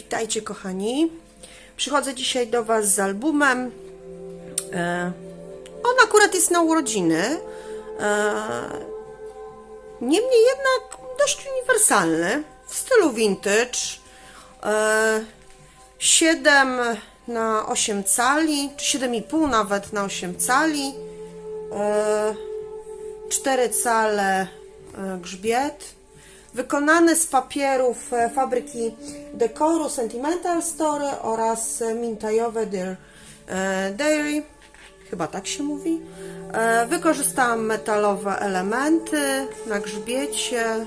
Witajcie kochani. Przychodzę dzisiaj do Was z albumem. E, on akurat jest na urodziny. E, niemniej jednak dość uniwersalny. W stylu vintage. E, 7 na 8 cali, czy 7,5 nawet na 8 cali. E, 4 cale e, grzbiet. Wykonane z papierów e, fabryki dekoru Sentimental Story oraz e, mintajowe e, Dairy. Chyba tak się mówi. Wykorzystałam metalowe elementy na grzbiecie.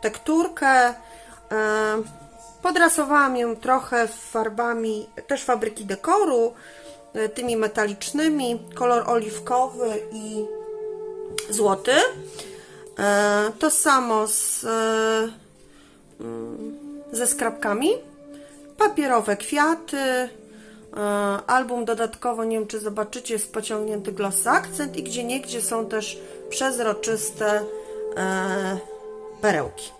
Tekturkę. Podrasowałam ją trochę farbami też fabryki dekoru, tymi metalicznymi, kolor oliwkowy i złoty. E, To samo z, e, mm, ze skrapkami. Papierowe kwiaty. e, Album dodatkowo, nie wiem czy zobaczycie, jest pociągnięty gloss akcent i gdzie niegdzie są też przezroczyste perełki.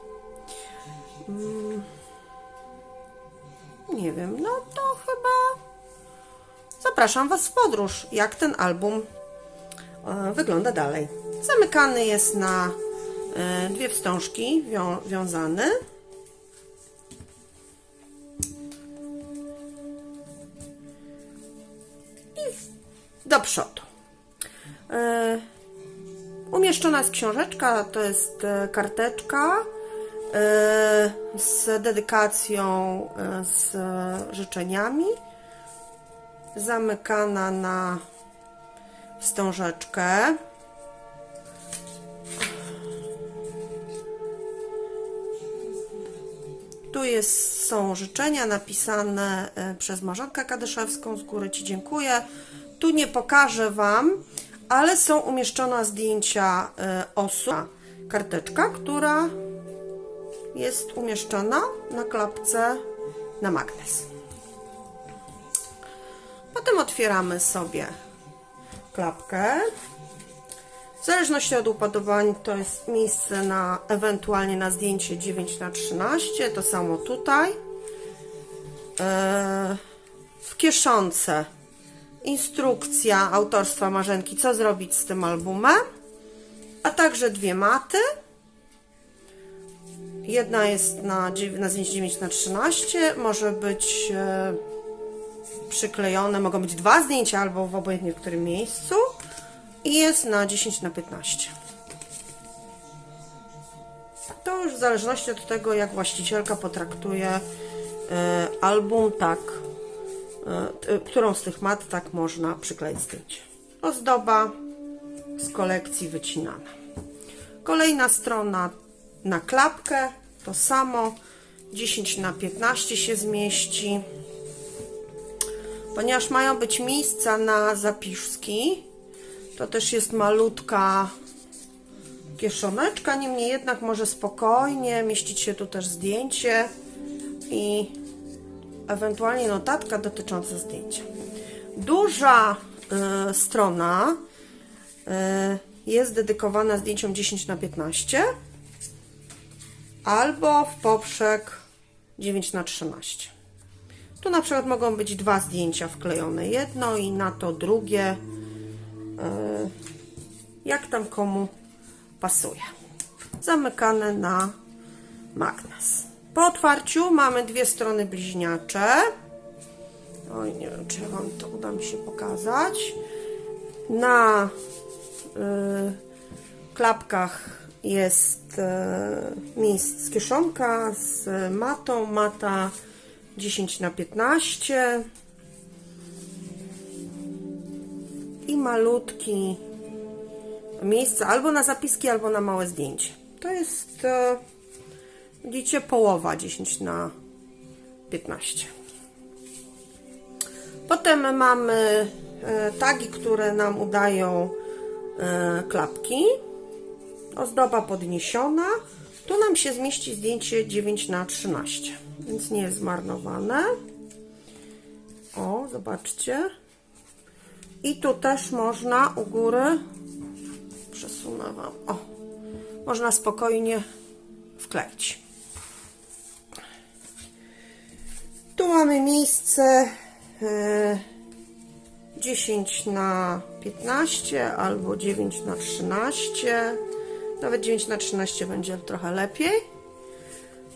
Mm, Nie wiem, no to chyba zapraszam Was w podróż, jak ten album wygląda dalej. Zamykany jest na dwie wstążki wią wiązany. I do przodu. E, Umieszczona jest książeczka, to jest e, karteczka e, z dedykacją, e, z e, życzeniami. Zamykana na wstążeczkę. Tu jest, są życzenia napisane e, przez Marzenkę Kadyszewską. Z góry Ci dziękuję. Tu nie pokażę Wam, ale są umieszczone zdjęcia e, osób. Karteczka, która jest umieszczona na klapce na magnes. Potem otwieramy sobie klapkę. W zależności od upodobań to jest miejsce na ewentualnie na zdjęcie 9 na 13 to samo tutaj. Eee, W kieszonce instrukcja autorstwa Marzenki, co zrobić z tym albumem, a także dwie maty. Jedna jest na, na zdjęcie 9 na 13 może być e, przyklejone, mogą być dwa zdjęcia albo w obojętnie w którym miejscu i jest na 10 na 15. To już w zależności od tego, jak właścicielka potraktuje e, album, tak, e, którą z tych mat tak można przykleić zdjęcie. Ozdoba z kolekcji wycinana. Kolejna strona na klapkę, to samo, 10 na 15 się zmieści. Ponieważ mają być miejsca na zapiszki, to też jest malutka kieszoneczka, niemniej jednak może spokojnie mieścić się tu też zdjęcie i ewentualnie notatka dotycząca zdjęcia. Duża y, strona y, jest dedykowana zdjęciom 10 na 15 albo w poprzek 9 na 13. Tu na przykład mogą być dwa zdjęcia wklejone, jedno i na to drugie, jak tam komu pasuje. Zamykane na magnes. Po otwarciu mamy dwie strony bliźniacze. Oj, nie wiem, czy Wam to uda mi się pokazać. Na y, klapkach jest e, miejsc kieszonka z matą, mata 10 na 15 i malutki miejsce albo na zapiski, albo na małe zdjęcie. To jest, e, widzicie, połowa 10 na 15. Potem mamy e, tagi, które nam udają e, klapki. Ozdoba podniesiona. Tu nam się zmieści zdjęcie 9 na 13 więc nie jest zmarnowane. O, zobaczcie. I tu też można u góry, przesunę Wam, o, można spokojnie wkleić. mamy miejsce e, 10 na 15 albo 9 na 13. Nawet 9 na 13 będzie trochę lepiej.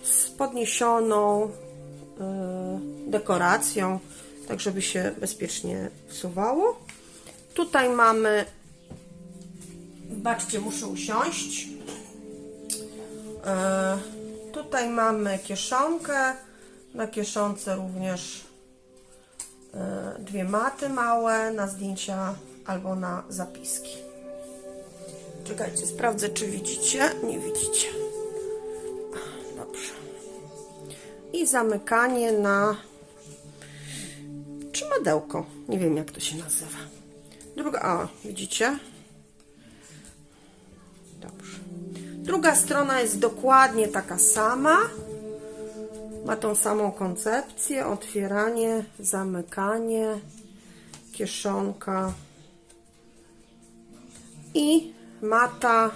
Z podniesioną e, dekoracją, tak żeby się bezpiecznie wsuwało. Tutaj mamy, baczcie, muszę usiąść. E, tutaj mamy kieszonkę. Na kieszonce również e, dwie maty małe na zdjęcia albo na zapiski. Czekajcie, sprawdzę, czy widzicie. Nie widzicie. Dobrze. I zamykanie na trzymadełko. Nie wiem, jak to się nazywa. Druga, a, widzicie? Dobrze. Druga strona jest dokładnie taka sama. Ma tą samą koncepcję. Otwieranie, zamykanie, kieszonka i mata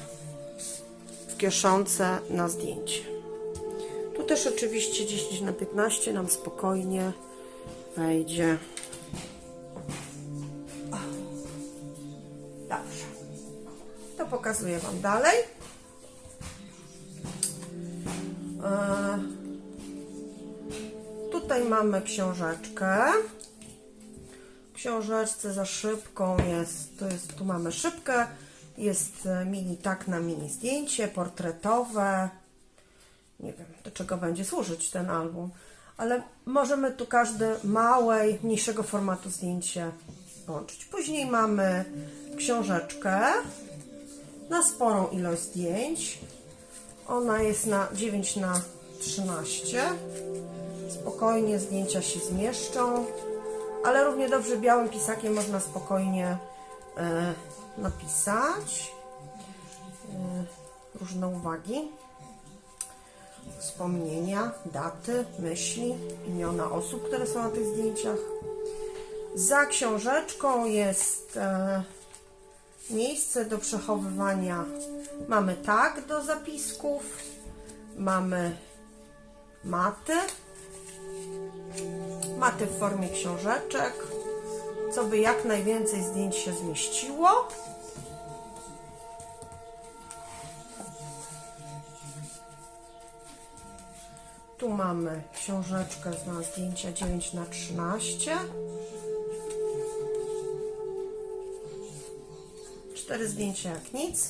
w kieszonce na zdjęcie. Tu też oczywiście 10 na 15 nam spokojnie wejdzie. Pokazuję Wam dalej. E, Tutaj mamy książeczkę. W książeczce za szybką jest, to jest, tu mamy szybkę, jest e, mini tak na mini zdjęcie, portretowe. Nie wiem, do czego będzie służyć ten album, ale możemy tu każde małe, mniejszego formatu zdjęcie łączyć. Później mamy książeczkę na sporą ilość zdjęć. Ona jest na 9 na 13. Spokojnie zdjęcia się zmieszczą, ale równie dobrze białym pisakiem można spokojnie e, napisać e, różne uwagi, wspomnienia, daty, myśli, imiona osób, które są na tych zdjęciach. Za książeczką jest e, miejsce do przechowywania. Mamy tak do zapisków, mamy maty, maty w formie książeczek, co by jak najwięcej zdjęć się zmieściło. Tu mamy książeczkę na zdjęcia 9 na 13 Cztery zdjęcia jak nic.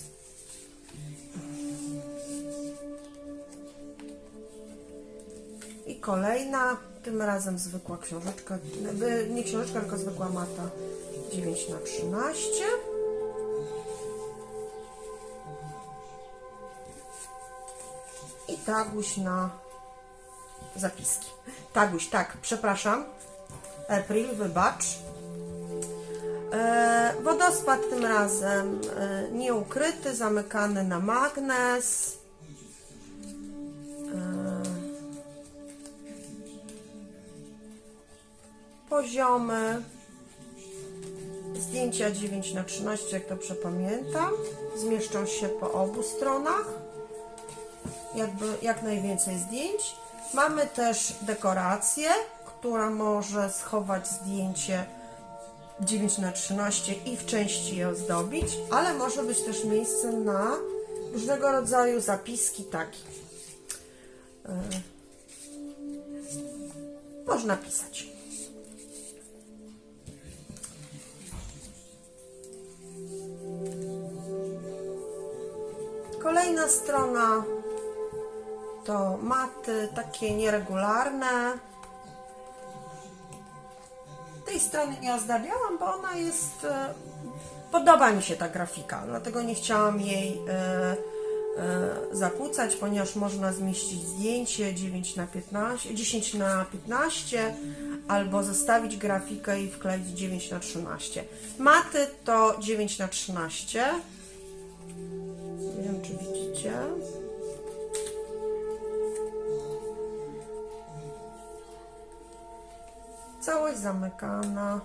I kolejna, tym razem zwykła książeczka, nie książeczka, tylko zwykła mata 9 na 13 I taguś na zapiski. Taguś, tak, przepraszam. April, wybacz. E, wodospad tym razem e, nieukryty, zamykany na magnes. E, poziomy. Zdjęcia 9 na 13 jak dobrze pamiętam. Zmieszczą się po obu stronach. Jakby jak najwięcej zdjęć. Mamy też dekorację, która może schować zdjęcie 9 na 13 i w części je ozdobić, ale może być też miejsce na różnego rodzaju zapiski takie. Yy. Można pisać. Kolejna strona to maty takie nieregularne. Tej strony nie ozdabiałam, bo ona jest. e, Podoba mi się ta grafika, dlatego nie chciałam jej e, e, zakłócać, ponieważ można zmieścić zdjęcie 9 na 15, 10 na 15 albo zostawić grafikę i wkleić 9 na 13. Maty to 9 na 13. Nie wiem, czy widzicie. Całość zamykana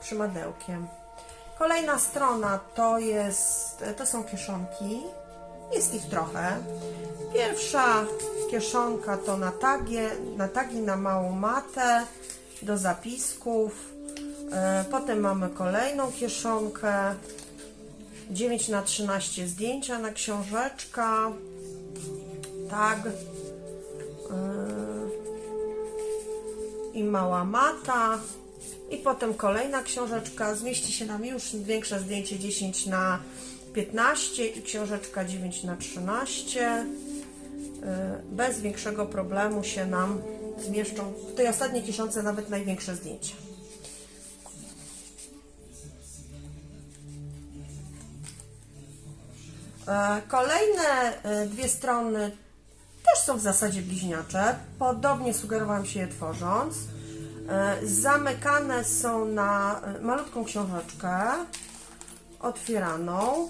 trzymadełkiem. Kolejna strona to jest, to są kieszonki. Jest ich trochę. Pierwsza kieszonka to na tagie, na tagi na małą matę do zapisków. E, Potem mamy kolejną kieszonkę. 9 na 13 zdjęcia na książeczka. Tag. I mała mata. I potem kolejna książeczka. Zmieści się nam już większe zdjęcie 10 na 15 i książeczka 9 na 13 y, bez większego problemu się nam zmieszczą w tej ostatniej kieszonce nawet największe zdjęcia. E, Kolejne e, dwie strony też są w zasadzie bliźniacze. Podobnie sugerowałam się je tworząc. E, Zamykane są na e, malutką książeczkę otwieraną.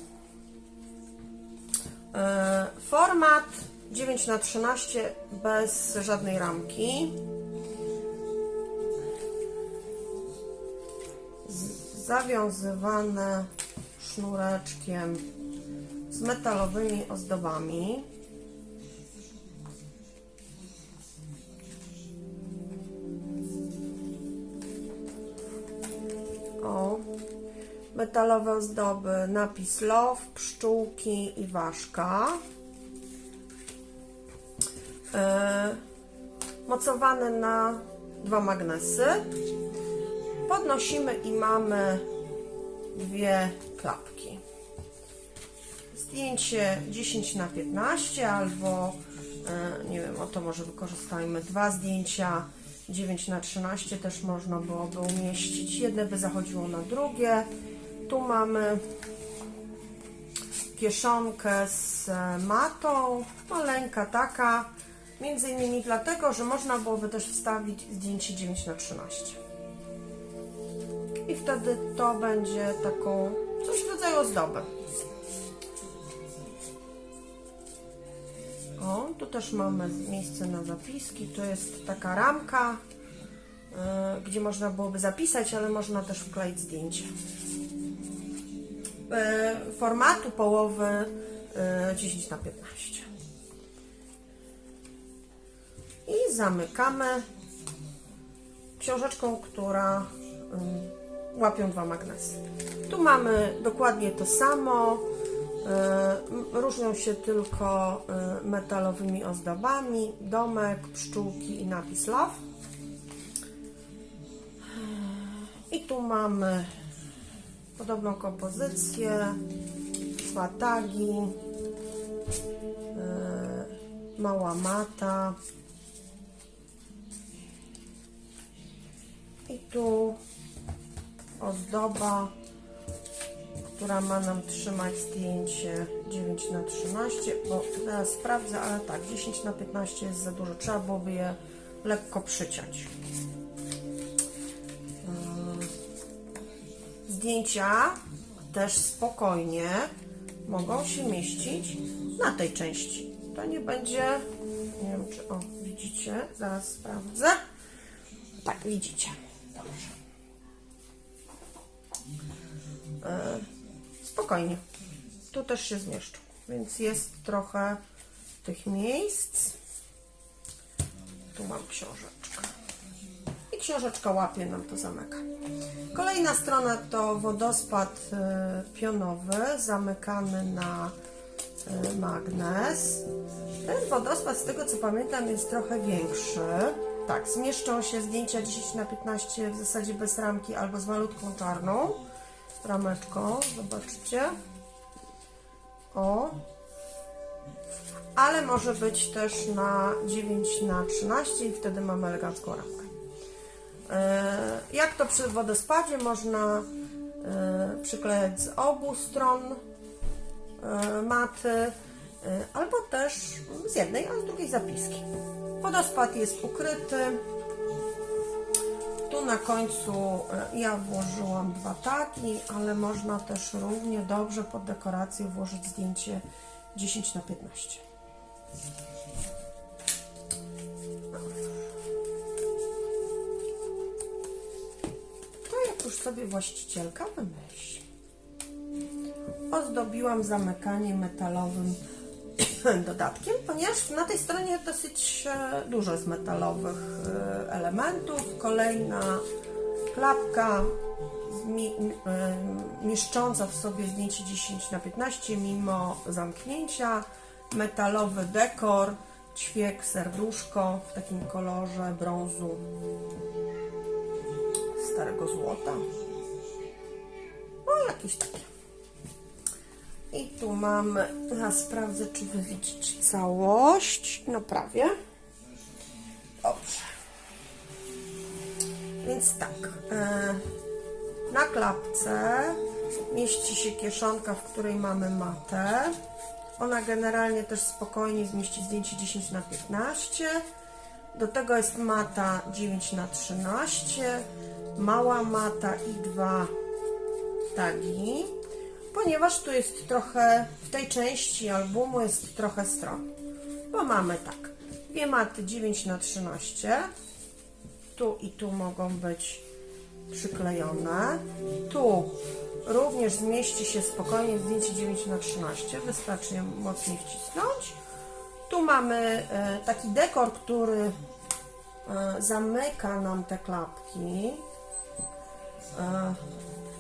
E, Format 9 na 13 bez żadnej ramki. Zawiązywane sznureczkiem z metalowymi ozdobami. Metalowe ozdoby, napis love, pszczółki i ważka. E, mocowane na dwa magnesy. Podnosimy i mamy dwie klapki. Zdjęcie 10 na 15 albo e, nie wiem, oto może wykorzystajmy dwa zdjęcia 9 na 13 też można byłoby umieścić. Jedne by zachodziło na drugie. Tu mamy kieszonkę z e, matą, maleńka taka, między innymi dlatego, że można byłoby też wstawić zdjęcie 9 na 13 i wtedy to będzie taką coś w rodzaju ozdoby. O, tu też mamy miejsce na zapiski. Tu jest taka ramka, y, gdzie można byłoby zapisać, ale można też wkleić zdjęcie. Y, formatu połowy y, 10 na 15. I zamykamy książeczką, która y, łapią dwa magnesy. Tu mamy dokładnie to samo. m- Różnią się tylko metalowymi ozdobami, domek, pszczółki i napis love. I tu mamy podobną kompozycję, dwa y, mała mata. I tu ozdoba, która ma nam trzymać zdjęcie 9 na 13, bo teraz sprawdzę, ale tak, 10 na 15 jest za dużo, trzeba byłoby je lekko przyciąć. Zdjęcia też spokojnie mogą się mieścić na tej części. To nie będzie, nie wiem czy, o widzicie, zaraz sprawdzę. Tak, widzicie. Dobrze. E, spokojnie. Tu też się zmieszczą, więc jest trochę tych miejsc. Tu mam książeczkę. Książeczka łapie nam to zamyka. Kolejna strona to wodospad e, pionowy, zamykany na e, magnes. Ten wodospad, z tego co pamiętam, jest trochę większy. Tak, zmieszczą się zdjęcia 10 na 15 w zasadzie bez ramki albo z malutką czarną rameczką. Zobaczcie. O. Ale może być też na 9 na 13 i wtedy mamy elegancką ramkę. E, Jak to przy wodospadzie można e, przyklejać z obu stron e, maty, albo też z jednej, a z drugiej zapiski. Wodospad jest ukryty. Tu na końcu ja włożyłam dwa taki, ale można też równie dobrze pod dekorację włożyć zdjęcie 10 na 15. sobie właścicielka wymyśli. Ozdobiłam zamykanie metalowym dodatkiem, ponieważ na tej stronie dosyć e, dużo jest metalowych e, elementów. Kolejna klapka e, mieszcząca w sobie zdjęcie 10 na 15 mimo zamknięcia. Metalowy dekor, ćwiek, serduszko w takim kolorze brązu starego złota. No jakieś takie. I tu mamy, ja sprawdzę, czy wy widzicie całość. No prawie. Dobrze. Więc tak, e, na klapce mieści się kieszonka, w której mamy matę. Ona generalnie też spokojnie zmieści zdjęcie 10 na 15. Do tego jest mata 9 na 13, mała mata i dwa tagi, ponieważ tu jest trochę, w tej części albumu jest trochę stron. Bo mamy tak, dwie maty 9 na 13, tu i tu mogą być przyklejone. Tu również zmieści się spokojnie zdjęcie 9 na 13 wystarczy je mocniej wcisnąć. Tu mamy e, taki dekor, który e, zamyka nam te klapki. E,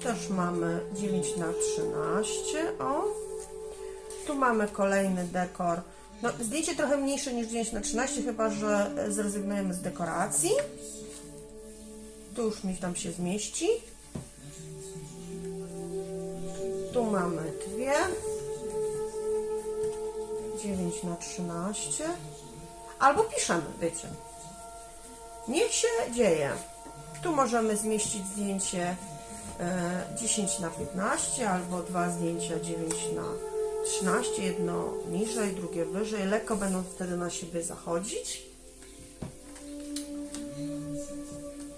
też mamy 9 na 13 o. Tu mamy kolejny dekor. No, zdjęcie trochę mniejsze niż 9 na 13 chyba że zrezygnujemy z dekoracji. Tu już mi tam się zmieści. Tu mamy dwie. 9 na 13. Albo piszemy, wiecie. Niech się dzieje. Tu możemy zmieścić zdjęcie e, 10 na 15 albo dwa zdjęcia 9 na 13, jedno niżej, drugie wyżej. Lekko będą wtedy na siebie zachodzić.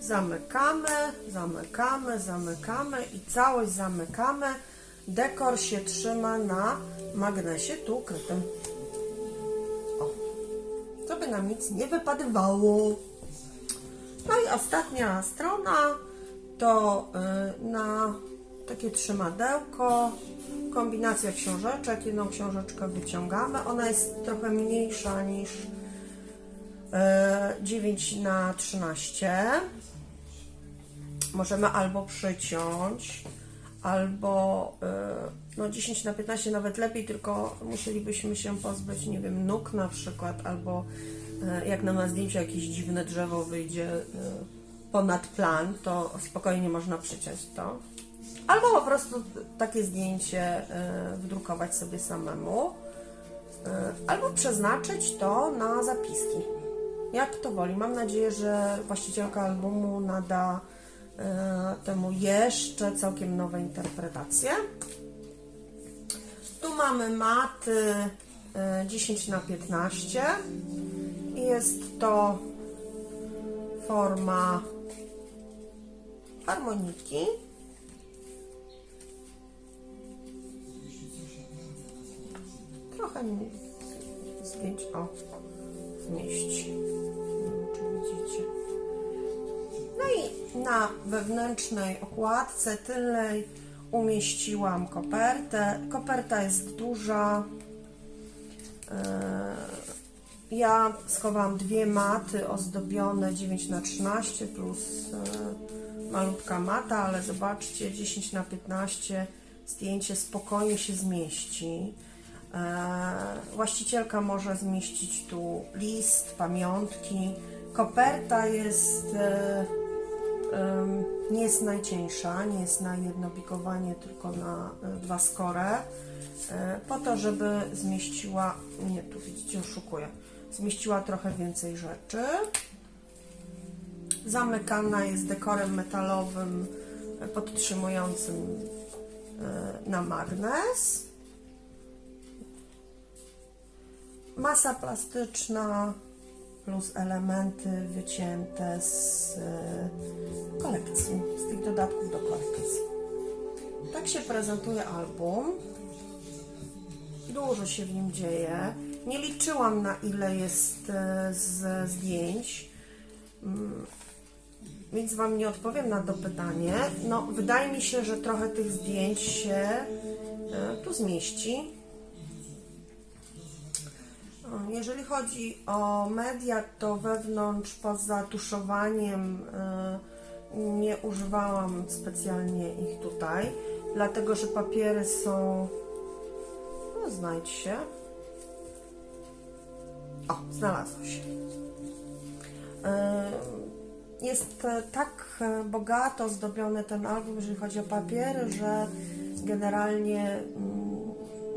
Zamykamy, zamykamy, zamykamy i całość zamykamy. Dekor się trzyma na magnesie tu ukrytym. O, żeby nam nic nie wypadywało. Ostatnia strona to y, na takie trzymadełko, kombinacja książeczek. Jedną książeczkę wyciągamy. Ona jest trochę mniejsza niż y, 9 na 13. Możemy albo przyciąć, albo y, no 10 na 15 nawet lepiej, tylko musielibyśmy się pozbyć, nie wiem, nóg na przykład, albo y, jak nam na zdjęciu jakieś dziwne drzewo wyjdzie y, ponad plan, to spokojnie można przyciąć to. Albo po prostu takie zdjęcie y, wdrukować sobie samemu, albo przeznaczyć to na zapiski. Jak to woli. Mam nadzieję, że właścicielka albumu nada e, temu jeszcze całkiem nowe interpretacje. Tu mamy maty e, 10 na 15 i jest to forma harmoniki. Trochę zdjęć, o, zmieści. Widzicie. No i na wewnętrznej okładce tylnej umieściłam kopertę. Koperta jest duża. Eee, Ja schowałam dwie maty ozdobione 9 na 13 plus e, malutka mata, ale zobaczcie 10 na 15 zdjęcie spokojnie się zmieści. E, Właścicielka może zmieścić tu list, pamiątki. Koperta jest e, nie jest najcieńsza, nie jest na jedno bikowanie, tylko na dwa skore, po to, żeby zmieściła, nie tu widzicie, oszukuję, zmieściła trochę więcej rzeczy. Zamykana jest dekorem metalowym e, podtrzymującym e, na magnes. Masa plastyczna plus elementy wycięte z e, kolekcji, z tych dodatków do kolekcji. Tak się prezentuje album. Dużo się w nim dzieje. Nie liczyłam na ile jest e, z zdjęć, Mm, więc Wam nie odpowiem na to pytanie. No, wydaje mi się, że trochę tych zdjęć się e, tu zmieści. Jeżeli chodzi o media, to wewnątrz poza tuszowaniem y, nie używałam specjalnie ich tutaj, dlatego że papiery są. No, znajdź się. O, znalazło się. Y, Jest e, tak e, bogato zdobiony ten album, jeżeli chodzi o papiery, że generalnie mm,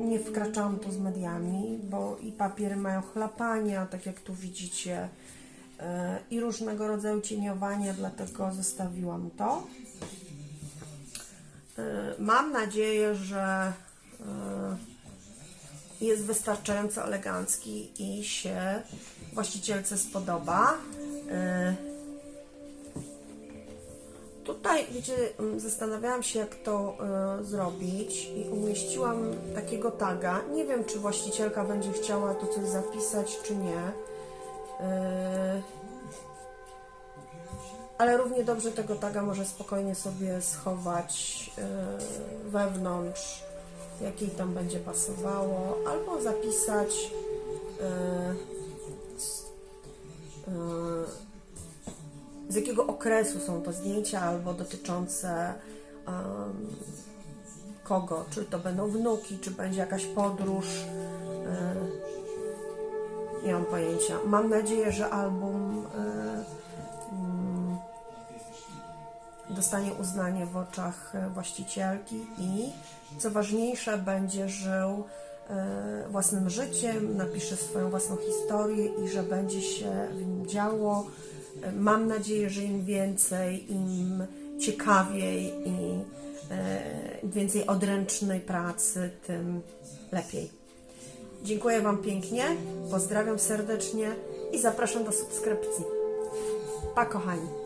nie wkraczałam tu z mediami, bo i papiery mają chlapania, tak jak tu widzicie, e, i różnego rodzaju cieniowania, dlatego zostawiłam to. E, Mam nadzieję, że e, jest wystarczająco elegancki i się właścicielce spodoba. E, Tutaj, wiecie, mm, zastanawiałam się, jak to e, zrobić i umieściłam takiego taga. Nie wiem, czy właścicielka będzie chciała tu coś zapisać, czy nie. E, ale równie dobrze tego taga może spokojnie sobie schować wewnątrz, jak jej tam będzie pasowało, albo zapisać e, e, z jakiego okresu są to zdjęcia, albo dotyczące kogo, czy to będą wnuki, czy będzie jakaś podróż. nie mam pojęcia. Mam nadzieję, że album mm, dostanie uznanie w oczach e, właścicielki i co ważniejsze, będzie żył e, własnym życiem, napisze swoją własną historię i że będzie się w nim działo. E, Mam nadzieję, że im więcej, im ciekawiej i więcej odręcznej pracy, tym lepiej. Dziękuję Wam pięknie, pozdrawiam serdecznie i zapraszam do subskrypcji. Pa kochani!